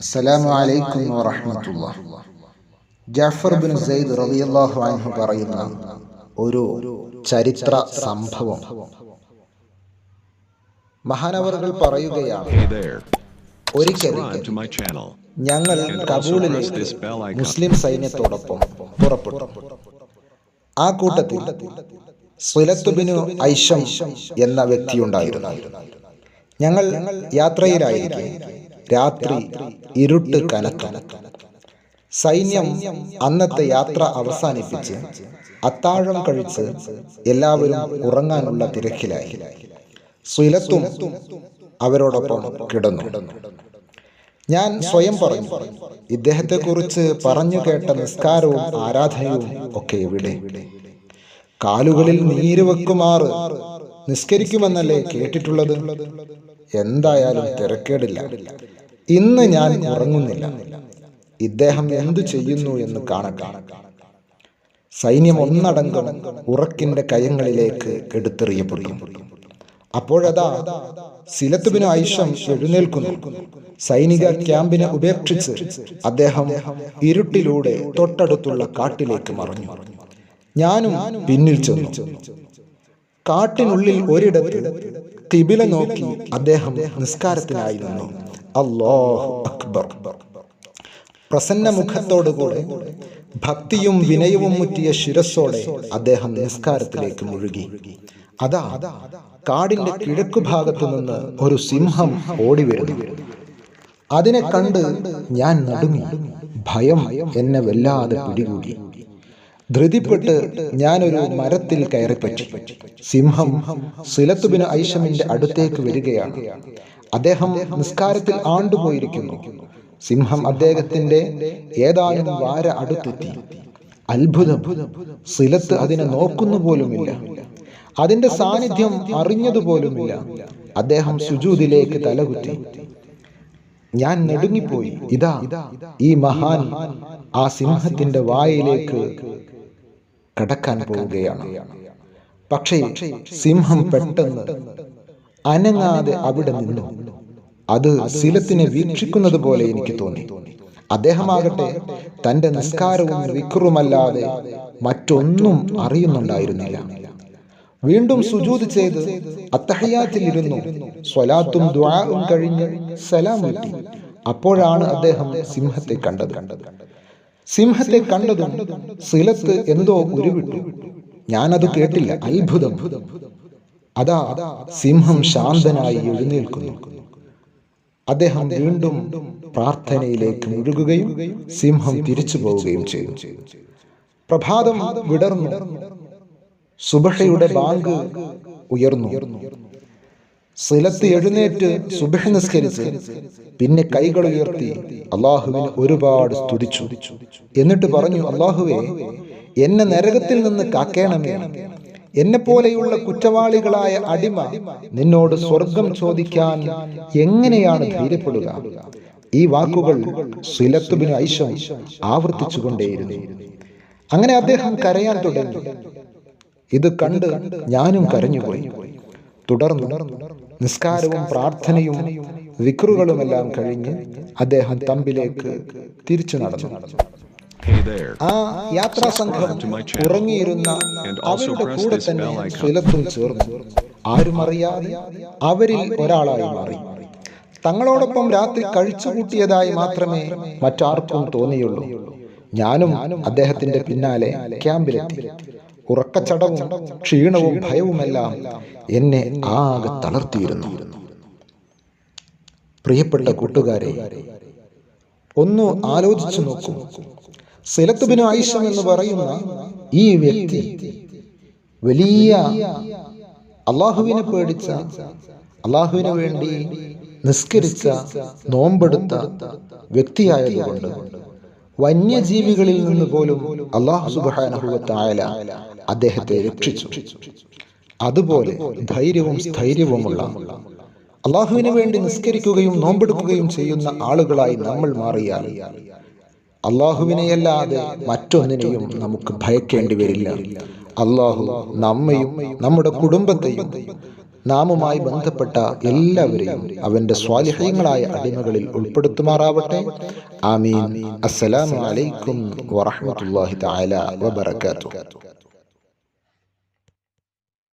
അസ്സലാമു അലൈക്കും വറഹമത്തുള്ള. ജാഫർ ബിൻ സെയ്ദ് റളിയല്ലാഹു അൻഹു പറയുന്ന ഒരു ചരിത്ര സംഭവം. മഹാനവറുകൾ പറയുകയാണ് ഒരിക്കൽ. ഞങ്ങൾ കബൂളിലേക്ക്. മുസ്ലിം സൈന്യത്തോടൊപ്പം പുറപ്പെട്ടു. ആ കൂട്ടത്തിൽ സുലത്തുബിനു ഐഷം എന്ന വ്യക്തിയുണ്ടായിരുന്നു. ഞങ്ങൾ യാത്രയിലായിരിക്കെ രാത്രി ഇരുട്ട് കനക്കും സൈന്യം അന്നത്തെ യാത്ര അവസാനിപ്പിച്ച് അത്താഴം കഴിച്ച് എല്ലാവരും ഉറങ്ങാനുള്ള തിരക്കിലായി. സുലത്തും അവരോടൊപ്പം കിടന്നു. ഞാൻ സ്വയം പറഞ്ഞു ഇദ്ദേഹത്തെക്കുറിച്ച് പറഞ്ഞു കേട്ട നിസ്കാരവും ആരാധനയും ഒക്കെ ഇവിടെ കാലുകളിൽ നീര് വെക്കുമാറ് നിസ്കരിക്കുമെന്നല്ലേ കേട്ടിട്ടുള്ളത്? എന്തായാലും തിരക്കേടില്ല. ഇന്ന് ഞാൻ ഉറങ്ങുന്നില്ല. ഇദ്ദേഹം എന്തു ചെയ്യുന്നു എന്ന് കാണട്ടെ. സൈന്യം ഒന്നടങ്കം ഉറക്കിന്റെ കയങ്ങളിലേക്ക് എടുത്തെറിയപ്പെട്ടു. അപ്പോഴതാ സിലത്തുബിന് ഐഷം എഴുന്നേൽക്കുന്നു. സൈനിക ക്യാമ്പിനെ ഉപേക്ഷിച്ച് അദ്ദേഹം ഇരുട്ടിലൂടെ തൊട്ടടുത്തുള്ള കാട്ടിലേക്ക് മറഞ്ഞു. ഞാനും പിന്നിൽ ചെന്നു. കാട്ടിനുള്ളിൽ ഒരിടത്ത് കിബില നോക്കി അദ്ദേഹം അല്ലാഹു അക്ബർ. പ്രസന്ന മുഖത്തോടുകൂടെ ഭക്തിയും വിനയവും മുറ്റിയ ശിരസ്സോടെ അദ്ദേഹം നിസ്കാരത്തിലേക്ക് മുഴുകി. അതാ കാടിന്റെ കിഴക്കു ഭാഗത്തു നിന്ന് ഒരു സിംഹം ഓടി വരുന്നു അതിനെ കണ്ട് ഞാൻ നടുങ്ങി. ഭയം എന്നെ വല്ലാതെ പിടികൂടി. ധൃതിപ്പെട്ട് ഞാനൊരു മരത്തിൽ കയറിപ്പറ്റി. സിംഹം സിലത്തുബിന് ഐഷമിന്റെ അടുത്തേക്ക് വരികയാണ്. അദ്ദേഹം നിസ്കാരത്തിൽ ആണ്ടുപോയിരിക്കുന്നു. സിംഹം അദ്ദേഹത്തിന്റെ ഏതാനും വാര അടുത്തെത്തി. അത്ഭുതം. സിലത്ത് അതിനെ നോക്കുന്നു പോലുമില്ല. അതിന്റെ സാന്നിധ്യം അറിഞ്ഞതുപോലുമില്ല അദ്ദേഹം സുജൂതിലേക്ക് തലകുത്തി. ഞാൻ നെടുങ്ങിപ്പോയി. ഇതാ ഈ മഹാൻ ആ സിംഹത്തിന്റെ വായിലേക്ക് കടക്കാൻ പോവുകയാണ്. പക്ഷേ സിംഹം പെട്ടെന്ന് അനങ്ങാതെ അവിടെ നിന്നു. അത് സിലത്തിനെ വീക്ഷിക്കുന്നത് പോലെ എനിക്ക് തോന്നി. അദ്ദേഹമാകട്ടെ തന്റെ നിസ്കാരവും വിക്രുമല്ലാതെ മറ്റൊന്നും അറിയുന്നുണ്ടായിരുന്നില്ല. വീണ്ടും സുജൂത് ചെയ്ത് അത്തഹയാത്തിലിരുന്നു സ്വലാത്തും ദ്വാവും കഴിഞ്ഞ് സലാം അപ്പോഴാണ് അദ്ദേഹം സിംഹത്തെ കണ്ടത്. കണ്ടത്. സിംഹത്തെ കണ്ടതും സിലത്ത് എന്തോ ഉരുവിട്ടു. ഞാനത് കേട്ടില്ല. അത്ഭുതം. അതാ സിംഹം ശാന്തനായി എഴുന്നേൽക്കുന്നു. അദ്ദേഹം വീണ്ടും പ്രാർത്ഥനയിലേക്ക് മുഴുകുകയും സിംഹം തിരിച്ചു പോവുകയും ചെയ്തു. പ്രഭാതം വിടർന്നു. സുബഹയുടെ ബാങ്ക് ഉയർന്നു. സിലത്ത് എഴുന്നേറ്റ് സുബഹ് നിസ്കരിച്ച് പിന്നെ കൈകൾ ഉയർത്തി അള്ളാഹുവിന് ഒരുപാട് സ്തുതിച്ചു. എന്നിട്ട് പറഞ്ഞു അള്ളാഹുവെ എന്നെ നരകത്തിൽ നിന്ന് കാക്കേണമേ. എന്നെ പോലെയുള്ള കുറ്റവാളികളായ അടിമ നിന്നോട് സ്വർഗം ചോദിക്കാൻ എങ്ങനെയാണ് ധൈര്യപ്പെടുക? ഈ വാക്കുകൾ സിലത്തുബിന് ഐശം ആവർത്തിച്ചുകൊണ്ടേയിരുന്നു. അങ്ങനെ അദ്ദേഹം കരയാൻ തുടങ്ങി. ഇത് കണ്ട് ഞാനും കരഞ്ഞുപോയി. തുടർന്ന് നിസ്കാരവും പ്രാർത്ഥനയും വിക്രുകളുമെല്ലാം കഴിഞ്ഞ് അദ്ദേഹം തമ്പിലേക്ക് തിരിച്ചു നടന്നു. ആ യാത്രാ സംഘം ഉറങ്ങിയിരുന്ന അവരുടെ കൂടെ തന്നെ സുലത്തും ചേർന്നു. ആരും അറിയാതെ അവരിൽ ഒരാളായി മാറി. തങ്ങളോടൊപ്പം രാത്രി കഴിച്ചുകൂട്ടിയതായി മാത്രമേ മറ്റാർക്കും തോന്നിയുള്ളൂ. ഞാനും അദ്ദേഹത്തിന്റെ പിന്നാലെ ക്യാമ്പിലെത്തി. ഉറക്കച്ചടവും ക്ഷീണവും ഭയവുമെല്ലാം എന്നെ ആകെ തളർത്തിയിരുന്നു. പ്രിയപ്പെട്ട കൂട്ടുകാരെ ഒന്ന് ആലോചിച്ചു നോക്കൂ. സിലത്തുബിന് ആയിഷം എന്ന് പറയുന്ന ഈ വ്യക്തി വലിയ അള്ളാഹുവിനെ പേടിച്ച അള്ളാഹുവിന് വേണ്ടി നിസ്കരിച്ച നോമ്പെടുത്ത വ്യക്തിയായതുകൊണ്ട് വന്യജീവികളിൽ നിന്ന് പോലും അള്ളാഹു സുബാനഹുവത്തായ അദ്ദേഹത്തെ രക്ഷിച്ചു. അതുപോലെ ധൈര്യവും സ്ഥൈര്യവുമുള്ള അള്ളാഹുവിന് വേണ്ടി നിസ്കരിക്കുകയും നോമ്പെടുക്കുകയും ചെയ്യുന്ന ആളുകളായി നമ്മൾ മാറിയാൽ അള്ളാഹുവിനെയല്ലാതെ മറ്റൊന്നിനെയും നമുക്ക് ഭയക്കേണ്ടി വരില്ല. അള്ളാഹു നമ്മയും നമ്മുടെ കുടുംബത്തെയും നാമുമായി ബന്ധപ്പെട്ട എല്ലാവരെയും അവന്റെ സ്വാലിഹ്യങ്ങളായ അടിമകളിൽ ഉൾപ്പെടുത്തുമാറാവട്ടെ. ആമീൻ. അസ്സലാമു അലൈക്കും വറഹ്മത്തുള്ളാഹി തആല വബറകാതുഹു.